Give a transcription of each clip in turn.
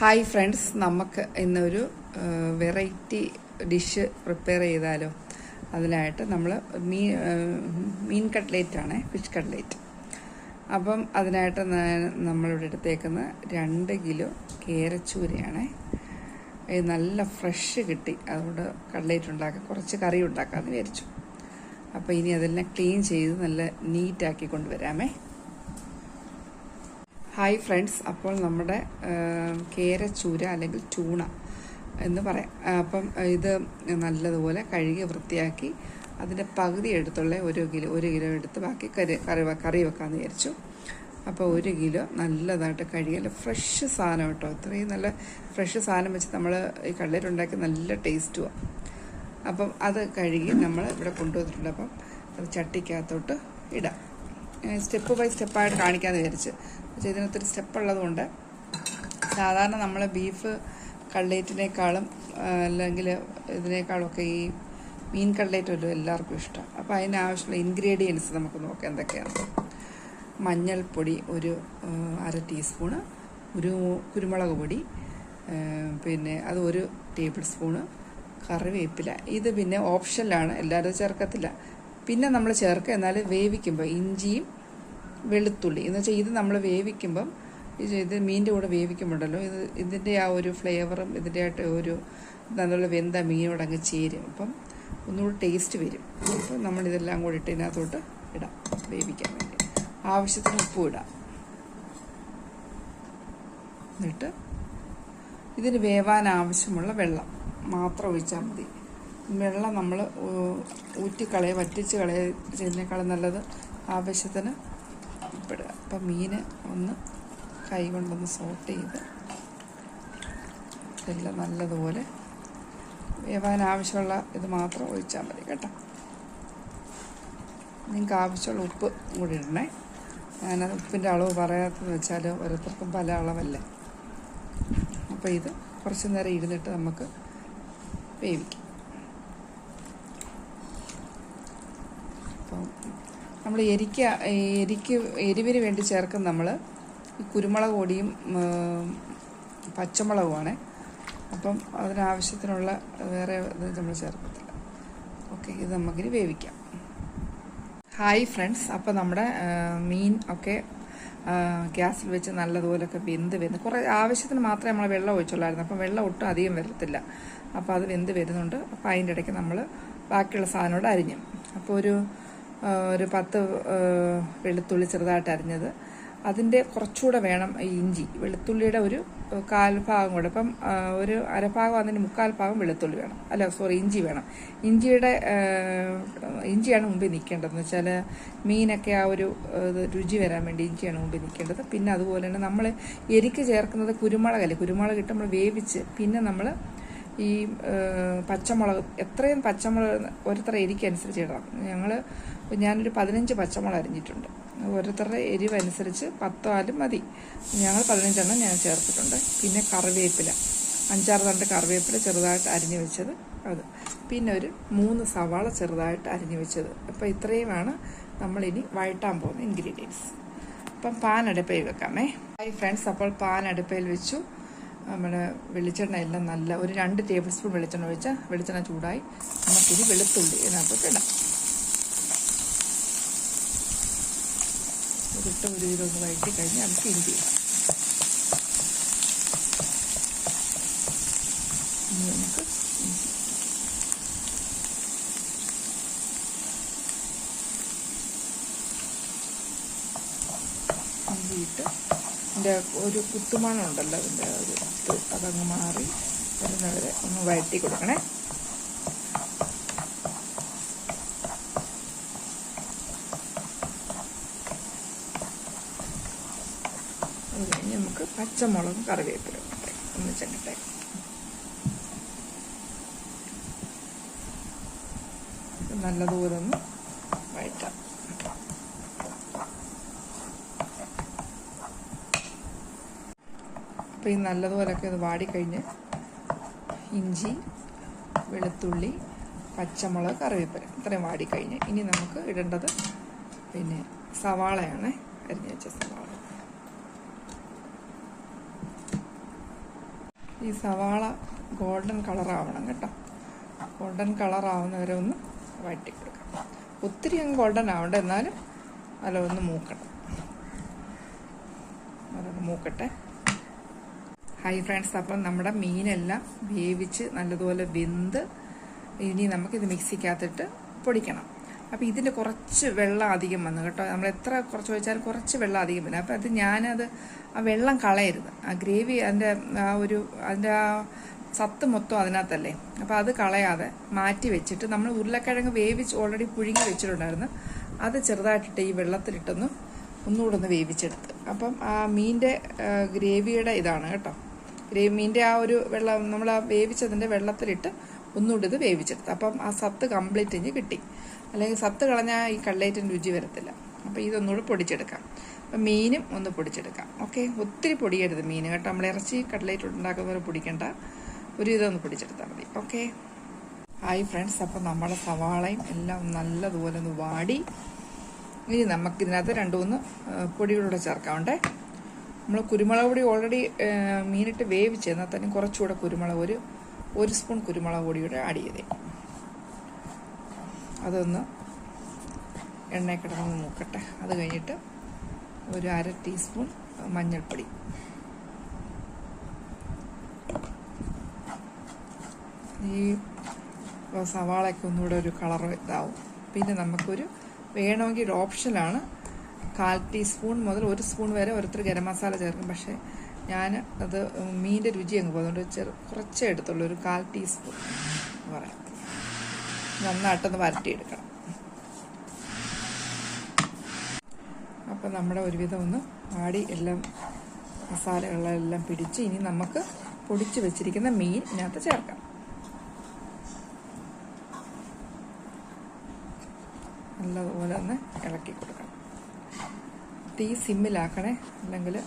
Hi friends നമുക്ക് ഇന്നൊരു variety dish prepare ചെയ്താലോ? അതിനായിട്ട് നമ്മൾ മീൻ മീൻ കട്ട്ലേറ്റ് ആണ് ഫിഷ് കട്ട്ലേറ്റ്. അപ്പം അതിനായിട്ട് നമ്മളിവിടെ എടുത്തേക്കുന്ന രണ്ട് കിലോ കേരച്ചൂരയാണ്. നല്ല ഫ്രഷ് കിട്ടി. അതുകൊണ്ട് കട്ട്ലേറ്റ് ഉണ്ടാക്കാം. കുറച്ച് കറി ഉണ്ടാക്കാമെന്ന് വിചാരിച്ചു. അപ്പോൾ ഇനി അതെല്ലാം ക്ലീൻ ചെയ്ത് നല്ല നീറ്റാക്കി കൊണ്ടുവരാമേ. ഹായ് ഫ്രണ്ട്സ് അപ്പോൾ നമ്മുടെ കേരച്ചൂര അല്ലെങ്കിൽ ചൂണ എന്ന് പറയാം. അപ്പം ഇത് നല്ലതുപോലെ കഴുകി വൃത്തിയാക്കി അതിന്റെ പകുതി എടുത്തുള്ള ഒരു കിലോ ഒരു കിലോ എടുത്ത് ബാക്കി കറി കറി കറി വെക്കാമെന്ന് വിചാരിച്ചു. അപ്പോൾ ഒരു കിലോ നല്ലതായിട്ട് കഴുകിയാൽ ഫ്രഷ് സാധനം കേട്ടോ. ഇത്രയും നല്ല ഫ്രഷ് സാധനം വെച്ച് നമ്മൾ ഈ കള്ളേരുണ്ടാക്കി നല്ല ടേസ്റ്റുമാണ് അപ്പം അത് കഴുകി നമ്മൾ ഇവിടെ കൊണ്ടുവന്നിട്ടുണ്ട്. അപ്പം അത് ചട്ടിക്കകത്തോട്ട് ഇടാം. സ്റ്റെപ്പ് ബൈ സ്റ്റെപ്പായിട്ട് കാണിക്കാമെന്ന് വിചാരിച്ച്. പക്ഷേ ഇതിനകത്തൊരു സ്റ്റെപ്പ് ഉള്ളതുകൊണ്ട് സാധാരണ നമ്മൾ ബീഫ് കട്ലേറ്റിനേക്കാളും ആ, അല്ലെങ്കിൽ ഇതിനേക്കാളൊക്കെ ഈ മീൻ കട്ലേറ്റ് വല്ലതും എല്ലാവർക്കും ഇഷ്ടമാണ് അപ്പോൾ അതിനാവശ്യമുള്ള ഇൻഗ്രീഡിയൻസ് നമുക്ക് നോക്കാം എന്തൊക്കെയാണ്. മഞ്ഞൾപ്പൊടി ഒരു അര ടീസ്പൂണ് ഒരു കുരുമുളക് പൊടി പിന്നെ അത് ഒരു ടേബിൾ സ്പൂണ് കറിവേപ്പില. ഇത് പിന്നെ ഓപ്ഷനിലാണ് എല്ലാവരും ചേർക്കത്തില്ല. പിന്നെ നമ്മൾ ചേർക്കുക എന്നാൽ വേവിക്കുമ്പോൾ ഇഞ്ചിയും വെളുത്തുള്ളി. എന്ന് വെച്ചാൽ ഇത് നമ്മൾ വേവിക്കുമ്പം ഇത് മീനിന്റെ കൂടെ വേവിക്കുമ്പോണ്ടല്ലോ ഇത് ഇതിന്റെ ആ ഒരു ഫ്ലേവറും ഇതിന്റെ ആയിട്ട് ഒരു നല്ല വെന്ത മീനോട് അങ്ങ് ചേരും. അപ്പം ഒന്നുകൂടി ടേസ്റ്റ് വരും. അപ്പം നമ്മളിതെല്ലാം കൂടി ഇട്ട് ഇതിനകത്തോട്ട് ഇടാം വേവിക്കാൻ വേണ്ടി. ആവശ്യത്തിന് ഉപ്പും ഇടാം. എന്നിട്ട് ഇതിന് വേവാൻ ആവശ്യമുള്ള വെള്ളം മാത്രം ഒഴിച്ചാൽ മതി. വെള്ളം നമ്മൾ ഊറ്റിക്കളയുക വറ്റിച്ച് കളയുക ചെയ്യുന്നേക്കാളും നല്ലത് ആവശ്യത്തിന് അപ്പം മീൻ ഒന്ന് കൈ കൊണ്ടൊന്ന് സോട്ട് ചെയ്ത് എല്ലാം നല്ലതുപോലെ വേവാൻ ആവശ്യമുള്ള ഇത് മാത്രം ഒഴിച്ചാൽ മതി കേട്ടോ. നിങ്ങൾക്ക് ആവശ്യമുള്ള ഉപ്പ് കൂടി ഇടണേ. ഞാനത് ഉപ്പിന്റെ അളവ് പറയാത്തതെന്ന് വെച്ചാൽ ഓരോരുത്തർക്കും പല അളവല്ലേ. അപ്പോൾ ഇത് കുറച്ച് നേരം ഇരുന്നിട്ട് നമുക്ക് വേവിക്കാം. അപ്പം നമ്മൾ എരിക്ക എരിക്ക് എരിവിന് വേണ്ടി ചേർക്കുന്ന നമ്മൾ ഈ കുരുമുളക് പൊടിയും പച്ചമുളകുമാണ്. അപ്പം അതിനാവശ്യത്തിനുള്ള വേറെ ഇത് നമ്മൾ ചേർക്കത്തില്ല. ഓക്കെ ഇത് നമുക്കിനി വേവിക്കാം. Hi friends. അപ്പോൾ നമ്മുടെ മീൻ ഒക്കെ ഗ്യാസിൽ വെച്ച് നല്ലതുപോലൊക്കെ വെന്ത് വരുന്ന. കുറേ ആവശ്യത്തിന് മാത്രമേ നമ്മൾ വെള്ളം ഒഴിച്ചുള്ളായിരുന്നു. അപ്പം വെള്ളം ഒട്ടും അധികം വരത്തില്ല. അപ്പോൾ അത് വെന്ത് വരുന്നുണ്ട്. അപ്പോൾ അതിന്റെ ഇടയ്ക്ക് നമ്മൾ ബാക്കിയുള്ള സാധനോട് അരിഞ്ഞു. അപ്പോൾ ഒരു ഒരു പത്ത് വെളുത്തുള്ളി ചെറുതായിട്ട് അരിഞ്ഞത്. അതിന്റെ കുറച്ചുകൂടെ വേണം ഈ ഇഞ്ചി. വെളുത്തുള്ളിയുടെ ഒരു കാൽഭാഗം കൂടെ. ഇപ്പം ഒരു അരഭാഗം അതിന്റെ മുക്കാൽ ഭാഗം വെളുത്തുള്ളി വേണം. അല്ല സോറി ഇഞ്ചി വേണം. ഇഞ്ചിയുടെ ഇഞ്ചിയാണ് മുമ്പിൽ നിൽക്കേണ്ടതെന്ന് വെച്ചാൽ മീനൊക്കെ ആ ഒരു രുചി വരാൻ വേണ്ടി ഇഞ്ചിയാണ് മുമ്പിൽ നിൽക്കേണ്ടത്. പിന്നെ അതുപോലെ തന്നെ നമ്മൾ എരിക്ക് ചേർക്കുന്നത് കുരുമുളകല്ലേ? കുരുമുളക് ഇട്ട് നമ്മൾ വേവിച്ച് പിന്നെ നമ്മൾ ഈ പച്ചമുളക് എത്രയും പച്ചമുളക് ഓരോരുത്തർ എരിക്കനുസരിച്ച് ഇടണം. ഞങ്ങൾ ഞാനൊരു പതിനഞ്ച് പച്ചമുളക് അരിഞ്ഞിട്ടുണ്ട്. ഓരോരുത്തരുടെ എരിവ് അനുസരിച്ച് പത്തോ ആലും മതി. ഞങ്ങൾ പതിനഞ്ചെണ്ണം ഞാൻ ചേർത്തിട്ടുണ്ട്. പിന്നെ കറിവേപ്പില. അഞ്ചാറ് തണ്ട് കറിവേപ്പില ചെറുതായിട്ട് അരിഞ്ഞു വെച്ചത് അത്. പിന്നെ ഒരു മൂന്ന് സവാള ചെറുതായിട്ട് അരിഞ്ഞു വെച്ചത്. അപ്പോൾ ഇത്രയുമാണ് നമ്മളിനി വഴട്ടാൻ പോകുന്ന ഇൻഗ്രീഡിയൻസ് അപ്പം പാൻ അടുപ്പയിൽ വെക്കാമേ. ഹായ് ഫ്രണ്ട്സ് അപ്പോൾ പാൻ അടുപ്പയിൽ വെച്ചു. നമ്മുടെ വെളിച്ചെണ്ണ എല്ലാം നല്ല ഒരു രണ്ട് ടേബിൾ സ്പൂൺ വെളിച്ചെണ്ണ ഒഴിച്ചാൽ വെളിച്ചെണ്ണ ചൂടായി. നമുക്കിനി വെളുത്തുള്ളി ഇതിനകത്തോട്ട് ഇടാം. ഇതിട്ട് ഒരു വിധം ഒന്ന് വഴറ്റി കഴിഞ്ഞ് നമുക്ക് ഇഞ്ചി ഇടാം. ഇനി നമുക്ക് ഇഞ്ചി ഇഞ്ചിയിട്ട് അതിന്റെ ഒരു കുത്തുമണം ഉണ്ടല്ലോ അതിന്റെ ഒരു അതങ്ങ് മാറി വരുന്നവരെ ഒന്ന് വഴറ്റി കൊടുക്കണേ അത് കഴിഞ്ഞ് നമുക്ക് പച്ചമുളകും കറിവേപ്പിലും ഇട്ടേ ഒന്നിച്ചിട്ടെ നല്ലതുപോലെ ഒന്ന് വഴറ്റാം. അപ്പോൾ ഈ നല്ലതുപോലൊക്കെ ഇത് വാടിക്കഴിഞ്ഞ് ഇഞ്ചി വെളുത്തുള്ളി പച്ചമുളക് കറിവേപ്പില ഇത്രയും വാടിക്കഴിഞ്ഞ് ഇനി നമുക്ക് ഇടേണ്ടത് പിന്നെ സവാളയാണ് അരിഞ്ഞു വെച്ച സവാള. ഈ സവാള ഗോൾഡൻ കളറാവണം കേട്ടോ. ഗോൾഡൻ കളറാവുന്നവരെ ഒന്ന് വഴറ്റി കൊടുക്കാം ഒത്തിരി അങ്ങ് ഗോൾഡൻ ആവണ്ട എന്നാലും അല്ല ഒന്ന് മൂക്കണം. അതൊന്ന് മൂക്കട്ടെ. ഹായ് ഫ്രണ്ട്സ് അപ്പം നമ്മുടെ മീനെല്ലാം വേവിച്ച് നല്ലതുപോലെ വെന്ത് ഇനി നമുക്കിത് മിക്സിക്കകത്തിട്ട് പൊടിക്കണം. അപ്പോൾ ഇതിന് കുറച്ച് വെള്ളം അധികം വന്നു കേട്ടോ. നമ്മൾ എത്ര കുറച്ച് ഒഴിച്ചാലും കുറച്ച് വെള്ളം അധികം വരും. അപ്പോൾ അത് ഞാനത് ആ വെള്ളം കളയരുത്. ആ ഗ്രേവി അതിന്റെ ആ ഒരു അതിന്റെ ആ സത്ത് മൊത്തം അതിനകത്തല്ലേ. അപ്പോൾ അത് കളയാതെ മാറ്റി വെച്ചിട്ട് നമ്മൾ ഉരുളക്കിഴങ്ങ് വേവിച്ച് ഓൾറെഡി പുഴുങ്ങി വെച്ചിട്ടുണ്ടായിരുന്നു. അത് ചെറുതായിട്ടിട്ട് ഈ വെള്ളത്തിലിട്ടൊന്ന് ഒന്നുകൂടെ ഒന്ന് വേവിച്ചെടുത്ത്. അപ്പം ആ മീന്റെ ഗ്രേവിയുടെ ഇതാണ് കേട്ടോ. ഗ്രേവി മീന്റെ ആ ഒരു വെള്ളം നമ്മൾ ആ വേവിച്ചതിന്റെ വെള്ളത്തിലിട്ട് ഒന്നുകൂടി ഇത് വേവിച്ചെടുത്ത്. അപ്പം ആ സത്ത് കംപ്ലീറ്റ് ഇഞ്ഞ് കിട്ടി. അല്ലെങ്കിൽ സത്ത് കളഞ്ഞാൽ ഈ കട്ലേറ്റിന് രുചി വരത്തില്ല. അപ്പോൾ ഇതൊന്നുകൂടെ പൊടിച്ചെടുക്കാം. അപ്പം മീനും ഒന്ന് പൊടിച്ചെടുക്കാം. ഓക്കെ? ഒത്തിരി പൊടിയരുത് മീൻ കേട്ടോ. നമ്മൾ ഇറച്ചി കട്ലേറ്റ് ഉണ്ടാക്കുന്ന പോലെ പൊടിക്കണ്ട. ഒരു ഇതൊന്ന് പൊടിച്ചെടുത്താൽ മതി. ഓക്കെ? Hi friends. അപ്പം നമ്മുടെ സവാളയും എല്ലാം നല്ലതുപോലെ ഒന്ന് വാടി. ഇനി നമുക്ക് ഇതിനകത്ത് രണ്ട് മൂന്ന് പൊടികളൂടെ ചേർക്കാമുണ്ടേ നമ്മൾ കുരുമുളക് പൊടി ഓൾറെഡി മീനിട്ട് വേവിച്ച് എന്നാൽ തന്നെ കുറച്ചുകൂടെ കുരുമുളക് ഒരു ഒരു സ്പൂൺ കുരുമുളക് പൊടിയുടെ ആഡ് ചെയ്തേ. അതൊന്ന് എണ്ണയിൽ കിടന്ന് നോക്കട്ടെ അത് കഴിഞ്ഞിട്ട് ഒരു അര ടീസ്പൂൺ മഞ്ഞൾപ്പൊടി. ഈ സവാളയൊക്കെ ഒന്നുകൂടെ ഒരു കളർ ഇതാവും. പിന്നെ നമുക്കൊരു വേണമെങ്കിൽ ഒരു ഓപ്ഷനാണ് കാൽ ടീസ്പൂൺ മുതൽ ഒരു സ്പൂൺ വരെ ഓരോരുത്തർ ഗരം മസാല ചേർക്കും. പക്ഷേ ഞാൻ അത് മീന്റെ രുചി അങ്ങ് പോകുന്നുണ്ട് ചെറു കുറച്ചേ എടുത്തുള്ളൂ. ഒരു കാൽ ടീസ്പൂൺ പറയാം. നന്നായിട്ടൊന്ന് വരട്ടിയെടുക്കണം. അപ്പം നമ്മുടെ ഒരുവിധം ഒന്ന് ആടി എല്ലാം മസാലകളെല്ലാം പിടിച്ച് ഇനി നമുക്ക് പൊടിച്ച് വെച്ചിരിക്കുന്ന മീൻ ഇതിനകത്ത് ചേർക്കാം. നല്ലതുപോലെ ഒന്ന് ഇളക്കി കൊടുക്കണം. തീ സിമ്മിലാക്കണേ. അല്ലെങ്കിൽ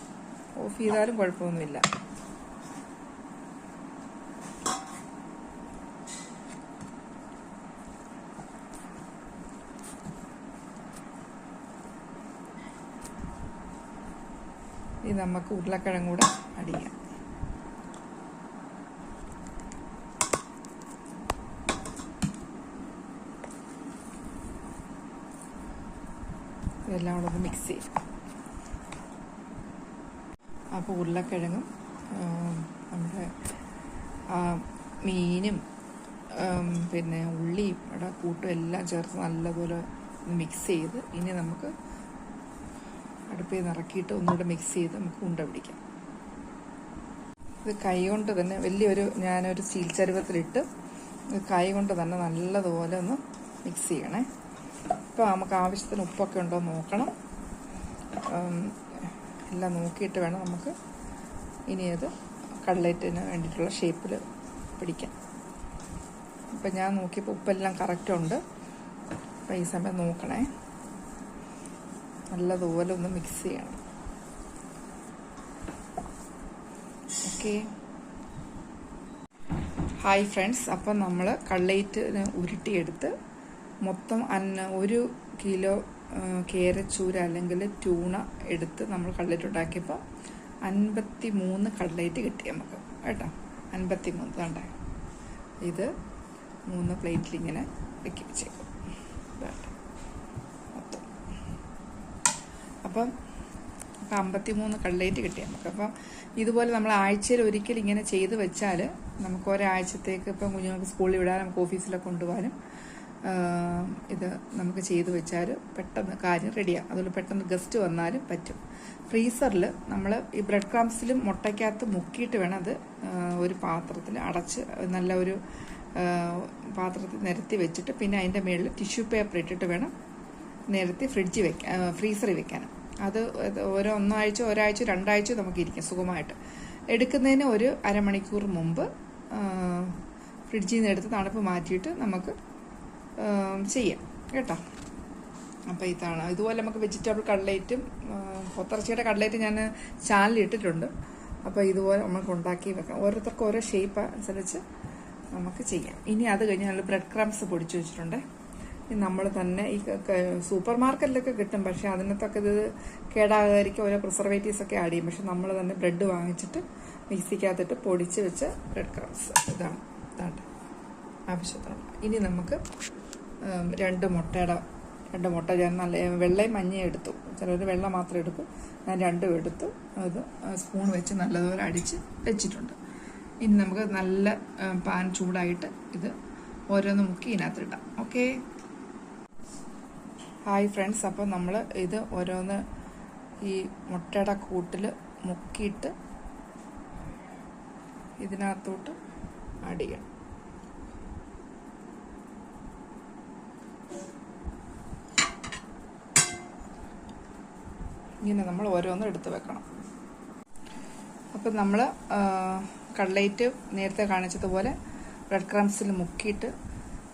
ഓഫ് ചെയ്താലും കുഴപ്പമൊന്നുമില്ല. ഇനി നമുക്ക് ഉരുളക്കിഴങ്ങ് കൂടെ അടിക്കാം ഇതെല്ലാം കൂടെ ഒന്ന് മിക്സ് ചെയ്യാം. അപ്പോൾ ഉരുളക്കിഴങ്ങും നമ്മുടെ മീനും പിന്നെ ഉള്ളിയും ഇവിടെ കൂട്ടും എല്ലാം ചേർത്ത് നല്ലപോലെ മിക്സ് ചെയ്ത് ഇനി നമുക്ക് അടുപ്പിൽ നിന്ന് ഇറക്കിയിട്ട് ഒന്നുകൂടെ മിക്സ് ചെയ്ത് നമുക്ക് ഉണ്ട പിടിക്കാം. ഇത് കൈ കൊണ്ട് തന്നെ വലിയൊരു ഞാനൊരു സ്റ്റീൽ ചരുവത്തിലിട്ട് കൈ കൊണ്ട് തന്നെ നല്ലതുപോലെ ഒന്ന് മിക്സ് ചെയ്യണേ. ഇപ്പോൾ നമുക്ക് ആവശ്യത്തിന് ഉപ്പൊക്കെ ഉണ്ടോ നോക്കണം. എല്ലാം നോക്കിയിട്ട് വേണം നമുക്ക് ഇനി അത് കട്ലേറ്റിന് വേണ്ടിയിട്ടുള്ള ഷേപ്പിൽ പിടിക്കാം ഇപ്പം ഞാൻ നോക്കിയപ്പോൾ ഉപ്പെല്ലാം കറക്റ്റ് ഉണ്ട്. അപ്പം ഈ സമയം നോക്കണേ. നല്ലതുപോലെ ഒന്ന് മിക്സ് ചെയ്യണം. ഓക്കെ ഹായ് ഫ്രണ്ട്സ് അപ്പം നമ്മൾ കട്ലേറ്റിന് ഉരുട്ടിയെടുത്ത് മൊത്തം അന്ന ഒരു കിലോ കേരച്ചൂര അല്ലെങ്കിൽ ട്യൂണ എടുത്ത് നമ്മൾ കള്ളേറ്റ് ഉണ്ടാക്കിയപ്പോൾ അൻപത്തി മൂന്ന് കള്ളേറ്റ് കിട്ടി നമുക്ക്. കേട്ടോ? അൻപത്തി മൂന്ന് വേണ്ടേ ഇത് മൂന്ന് പ്ലേറ്റിൽ ഇങ്ങനെ വെക്കി മൊത്തം അപ്പം അപ്പം അമ്പത്തി മൂന്ന് കിട്ടി നമുക്ക്. അപ്പം ഇതുപോലെ നമ്മൾ ആഴ്ചയിൽ ഒരിക്കൽ ഇങ്ങനെ ചെയ്ത് വെച്ചാൽ നമുക്ക് ഒരാഴ്ചത്തേക്ക് ഇപ്പം കുഞ്ഞുങ്ങൾക്ക് സ്കൂളിൽ വിടാനും നമുക്ക് ഓഫീസിലൊക്കെ കൊണ്ടുപോകാനും ഇത് നമുക്ക് ചെയ്ത് വെച്ചാൽ പെട്ടെന്ന് കാര്യം റെഡിയാകും അതുപോലെ പെട്ടെന്ന് ഗസ്റ്റ് വന്നാലും പറ്റും. ഫ്രീസറിൽ നമ്മൾ ഈ ബ്രെഡ് ക്രംസിലും മുട്ടയ്ക്കകത്ത് മുക്കിയിട്ട് വേണം അത് ഒരു പാത്രത്തിൽ അടച്ച് നല്ല ഒരു പാത്രത്തിൽ നിരത്തി വെച്ചിട്ട് പിന്നെ അതിന്റെ മുകളിൽ ടിഷ്യൂ പേപ്പർ ഇട്ടിട്ട് വേണം നിരത്തി ഫ്രിഡ്ജിൽ വെക്കാൻ ഫ്രീസറിൽ വെക്കാൻ അത് ഓരോ ഒന്നാഴ്ച ഒരാഴ്ച രണ്ടാഴ്ച നമുക്ക് ഇരിക്കും സുഖമായിട്ട്. എടുക്കുന്നതിന് ഒരു അരമണിക്കൂർ മുമ്പ് ഫ്രിഡ്ജിൽ നിന്ന് എടുത്ത് തണുപ്പ് മാറ്റിയിട്ട് നമുക്ക് ചെയ്യാം. കേട്ടോ? അപ്പോൾ ഇതാണ്. ഇതുപോലെ നമുക്ക് വെജിറ്റബിൾ കട്ലേറ്റും പൊത്തറച്ചിയുടെ കട്ലേറ്റ് ഞാൻ ചാനലിൽ ഇട്ടിട്ടുണ്ട്. അപ്പോൾ ഇതുപോലെ നമുക്ക് ഉണ്ടാക്കി വെക്കാം. ഓരോരുത്തർക്കും ഓരോ ഷേപ്പ് അനുസരിച്ച് നമുക്ക് ചെയ്യാം. ഇനി അത് കഴിഞ്ഞ് ഞങ്ങൾ ബ്രെഡ് ക്രംസ് പൊടിച്ചു വെച്ചിട്ടുണ്ട്. നമ്മൾ തന്നെ ഈ സൂപ്പർ മാർക്കറ്റിലൊക്കെ കിട്ടും. പക്ഷെ അതിനകത്തൊക്കെ ഇത് കേടാകാതിരിക്കും ഓരോ പ്രിസർവേറ്റീവ്സ് ഒക്കെ ആഡ് ചെയ്യും. പക്ഷെ നമ്മൾ തന്നെ ബ്രെഡ് വാങ്ങിച്ചിട്ട് മിക്സിക്കകത്തിട്ട് പൊടിച്ച് വെച്ച ബ്രെഡ് ക്രംസ് ഇതാണ്. ഇതാണ്ട് ആവശ്യത്തിനുള്ള. ഇനി നമുക്ക് രണ്ട് മുട്ടയുടെ രണ്ട് മുട്ട ഞാൻ നല്ല വെള്ളയും മഞ്ഞയും എടുത്തു. ചിലർ വെള്ളം മാത്രം എടുക്കും. ഞാൻ രണ്ടും എടുത്തു. അത് സ്പൂൺ വെച്ച് നല്ലതുപോലെ അടിച്ച് വെച്ചിട്ടുണ്ട്. ഇനി നമുക്ക് നല്ല പാൻ ചൂടായിട്ട് ഇത് ഓരോന്ന് മുക്കി ഇതിനകത്ത് ഇടാം ഓക്കേ? ഹായ് ഫ്രണ്ട്സ് അപ്പോൾ നമ്മൾ ഇത് ഓരോന്ന് ഈ മുട്ടയുടെ കൂട്ടിൽ മുക്കിയിട്ട് ഇതിനകത്തോട്ട് ആഡ് ചെയ്യണം ഇങ്ങനെ നമ്മൾ ഓരോന്നും എടുത്ത് വെക്കണം. അപ്പം നമ്മൾ കട്ലേറ്റ് നേരത്തെ കാണിച്ചതുപോലെ ബ്രെഡ് ക്രംസിൽ മുക്കിയിട്ട്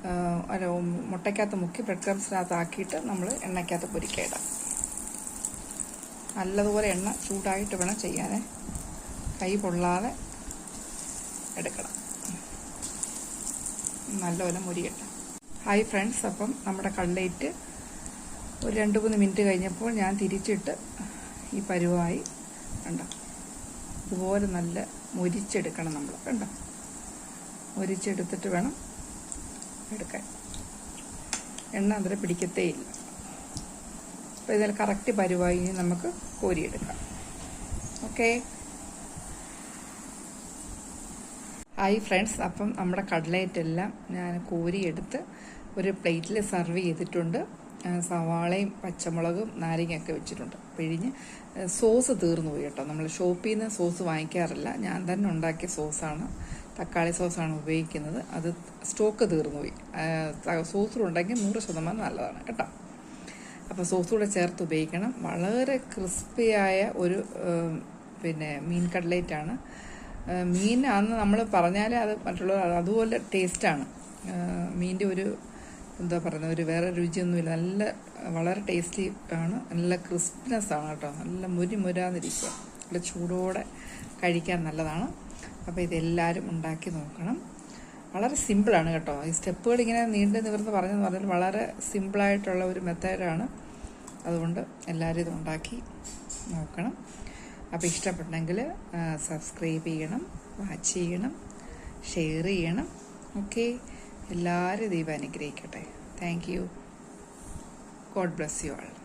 അല്ല മുട്ടയ്ക്കകത്ത് മുക്കി ബ്രെഡ് ക്രംസിനകത്ത് ആക്കിയിട്ട് നമ്മൾ എണ്ണയ്ക്കകത്ത് പൊരിക്കയിടാം. നല്ലതുപോലെ എണ്ണ ചൂടായിട്ട് വേണം ചെയ്യാൻ കൈ പൊള്ളാതെ എടുക്കണം. നല്ലപോലെ മുരിയട്ടെ. ഹായ് ഫ്രണ്ട്സ് അപ്പം നമ്മുടെ കള്ളേറ്റ് ഒരു രണ്ട് മൂന്ന് മിനിറ്റ് കഴിഞ്ഞപ്പോൾ ഞാൻ തിരിച്ചിട്ട് ഈ പരുവായി കണ്ടോ? ഇതുപോലെ നല്ല മുരിച്ചെടുക്കണം നമ്മൾ കണ്ടോ? മുരിച്ചെടുത്തിട്ട് വേണം എടുക്കാൻ. എണ്ണ അതിൽ പിടിക്കത്തേ ഇല്ല. അപ്പോൾ ഇതിൽ കറക്റ്റ് പരുവായി നമുക്ക് കോരിയെടുക്കാം. ഓക്കെ ഹായ് ഫ്രണ്ട്സ് അപ്പം നമ്മുടെ കട്ലേറ്റ് എല്ലാം ഞാൻ കോരിയെടുത്ത് ഒരു പ്ലേറ്റിൽ സെർവ് ചെയ്തിട്ടുണ്ട്. സവാളയും പച്ചമുളകും നാരങ്ങയൊക്കെ വെച്ചിട്ടുണ്ട്. പിഴിഞ്ഞ് സോസ് തീർന്നു പോയി കേട്ടോ. നമ്മൾ ഷോപ്പിൽ നിന്ന് സോസ് വാങ്ങിക്കാറില്ല. ഞാൻ തന്നെ ഉണ്ടാക്കിയ സോസാണ് തക്കാളി സോസാണ് ഉപയോഗിക്കുന്നത്. അത് സ്റ്റോക്ക് തീർന്നു പോയി ഉണ്ടെങ്കിൽ നൂറ് ശതമാനം നല്ലതാണ് കേട്ടോ. അപ്പോൾ സോസ് കൂടെ ചേർത്ത് ഉപയോഗിക്കണം. വളരെ ക്രിസ്പിയായ ഒരു പിന്നെ മീൻ കട്ലേറ്റാണ്. മീനാന്ന് നമ്മൾ പറഞ്ഞാൽ അത് മറ്റുള്ളവർ അതുപോലെ ടേസ്റ്റാണ്. മീന്റെ ഒരു എന്താ പറയുന്നത് ഒരു വേറെ രുചിയൊന്നുമില്ല. നല്ല വളരെ ടേസ്റ്റി ആണ്. നല്ല ക്രിസ്പിനെസ് ആണ് കേട്ടോ. നല്ല മുരി മുരാന്നിരിക്കുക നല്ല ചൂടോടെ കഴിക്കാൻ നല്ലതാണ്. അപ്പോൾ ഇതെല്ലാവരും ഉണ്ടാക്കി നോക്കണം. വളരെ സിമ്പിളാണ് കേട്ടോ. ഈ സ്റ്റെപ്പുകൾ ഇങ്ങനെ നീണ്ടു നിവർന്ന് പറഞ്ഞെന്ന് പറഞ്ഞാൽ വളരെ സിമ്പിളായിട്ടുള്ള ഒരു മെത്തേഡാണ്. അതുകൊണ്ട് എല്ലാവരും ഇത് ഉണ്ടാക്കി നോക്കണം. അപ്പോൾ ഇഷ്ടപ്പെട്ടെങ്കിൽ സബ്സ്ക്രൈബ് ചെയ്യണം വാച്ച് ചെയ്യണം ഷെയർ ചെയ്യണം. ഓക്കെ? എല്ലാവരും ദൈവം അനുഗ്രഹിക്കട്ടെ. Thank you. God bless you all.